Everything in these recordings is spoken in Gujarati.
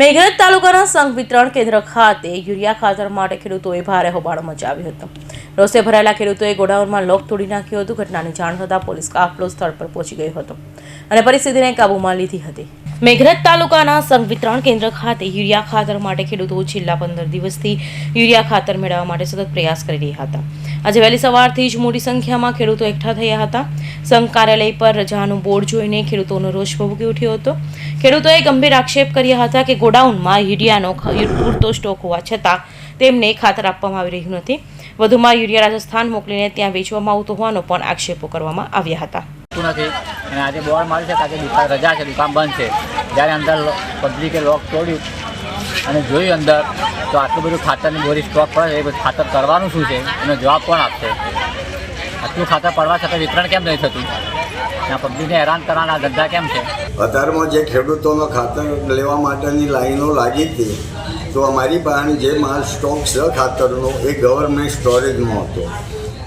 મેઘરજ તાલુકાના સંઘ વિતરણ કેન્દ્ર ખાતે યુરિયા ખાતર માટે ખેડૂતોએ ભારે હોબાળો મચાવ્યો હતો. રોષે ભરાયેલા ખેડૂતોએ ગોડાઉનમાં લોક તોડી નાખ્યું હતું. ઘટનાની જાણ થતાં પોલીસ કાફલો સ્થળ પર પહોંચી ગયો હતો અને પરિસ્થિતિને કાબૂમાં લીધી હતી. મેઘરજ તાલુકાના સંવિતરણ કેન્દ્ર ખાતે યુરિયા ખાતર માટે ખેડૂતો છેલ્લા પંદર દિવસથી યુરિયા ખાતર મેળવવા માટે સતત પ્રયાસ કરી રહ્યા હતા. આજે વહેલી સવારથી જ મોટી સંખ્યામાં ખેડૂતો એકઠા થયા હતા. સંઘ કાર્યાલય પર રજાનું બોર્ડ જોઈને ખેડૂતોનો રોષ ભભૂકી ઉઠ્યો હતો. ખેડૂતોએ ગંભીર આક્ષેપ કર્યા હતા કે ગોડાઉનમાં યુરિયાનો પૂરતો સ્ટોક હોવા છતાં તેમને ખાતર આપવામાં આવી રહ્યું નથી. વધુમાં યુરિયા રાજસ્થાન મોકલીને ત્યાં વેચવામાં આવતો હોવાનો પણ આક્ષેપો કરવામાં આવ્યા હતા. અને આજે બોર્ડ માર્યું છે કે દુકાન રજા છે, દુકાન બંધ છે. જ્યારે અંદર પબ્લિકે લોક તોડ્યું અને જોયું અંદર, તો આટલું બધું ખાતરની બોરી સ્ટોક પડે એ ખાતર કરવાનું શું છે? એનો જવાબ કોણ આપશે? આટલું ખાતર પડવા છતાં વિતરણ કેમ નહીં થતું? ત્યાં પબ્લિકને હેરાન કરવાના ધંધા કેમ છે? અત્યારમાં જે ખેડૂતોનો ખાતર લેવા માટેની લાઈનો લાગી હતી, તો અમારી પાસે જે માલ સ્ટોક છે ખાતરનો, એ ગવર્મેન્ટ સ્ટોરેજમાં હતો.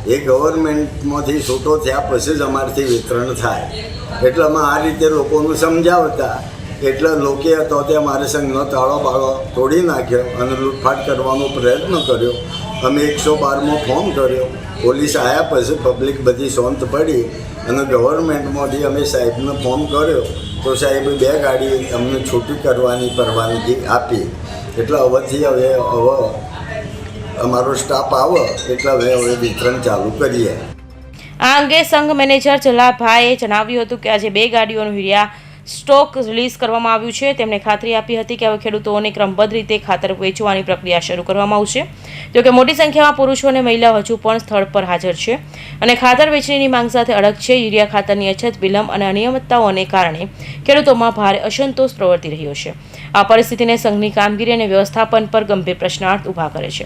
એ ગવર્મેન્ટમાંથી છૂટો થયા પછી જ અમારથી વિતરણ થાય. એટલે અમે આ રીતે લોકોનું સમજાવતા. એટલે લોકે હતો તે અમારે સંઘનો તાળો બાળો તોડી નાખ્યો અને લૂંટફાટ કરવાનો પ્રયત્ન કર્યો. અમે એકસો બારમો ફોર્મ કર્યો. પોલીસ આવ્યા પછી પબ્લિક બધી શાંત પડી અને ગવર્મેન્ટમાંથી અમે સાહેબને ફોન કર્યો. તો સાહેબે બે ગાડી અમને છૂટી કરવાની પરવાનગી આપી. એટલે હવેથી હવે હવે અમારો સ્ટાફ આવે, એટલા હવે વિતરણ ચાલુ કરીએ. આ અંગે સંઘ મેનેજર જલાભાઈએ જણાવ્યું હતું કે આજે બે ગાડીઓનું યુરિયા સ્ટોક રિલીઝ કરવામાં આવ્યું છે. તેમણે ખાતરી આપી હતી કે હવે ખેડૂતોને ક્રમબદ્ધ રીતે ખાતર વેચવાની પ્રક્રિયા શરૂ કરવામાં આવશે. જોકે મોટી સંખ્યામાં પુરુષો અને મહિલાઓ હજુ પણ સ્થળ પર હાજર છે અને ખાતર વેચણીની માંગ સાથે અડગ છે. યુરિયા ખાતરની અછત, વિલંબ અને અનિયમિતતાઓને કારણે ખેડૂતોમાં ભારે અસંતોષ પ્રવર્તી રહ્યો છે. આ પરિસ્થિતિને સંઘની કામગીરી અને વ્યવસ્થાપન પર ગંભીર પ્રશ્નાર્થ ઊભા કરે છે.